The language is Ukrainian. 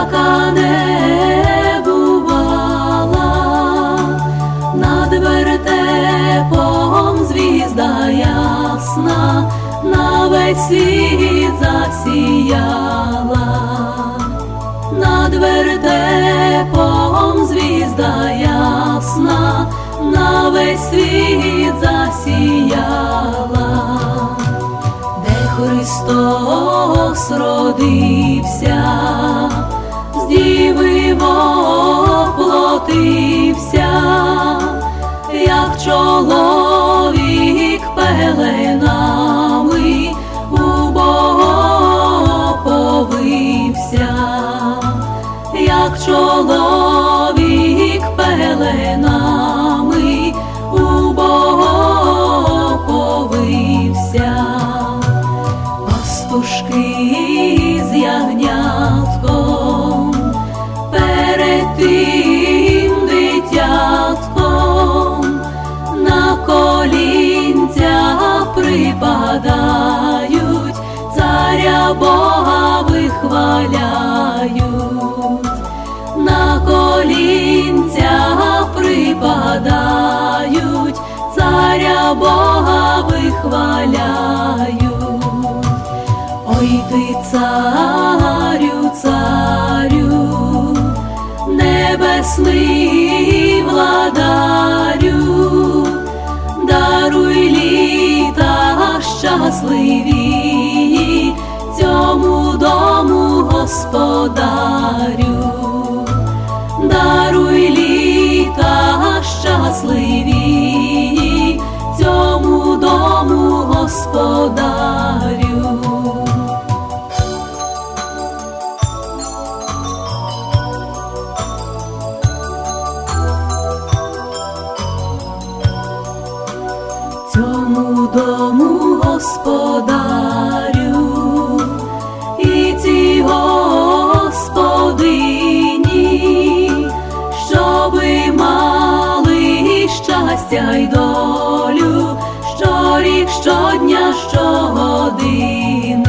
яка не бувала, над вертепом звізда ясна, на весь світ засіяла, над вертепом звізда ясна, на весь світ засіяла. Де Христос родився, з плотився, як чоловік пеленами на колінця припадають, царя Бога вихваляють, на колінця припадають, царя Бога вихваляють. Ой ти царю, царю, небесний владарю, щасливі. Цьому дому господарю, даруй літа щасливі. Цьому дому господарю. Господарю. І цій господині, щоби мали щастя й долю, щорік, щодня, щогодини,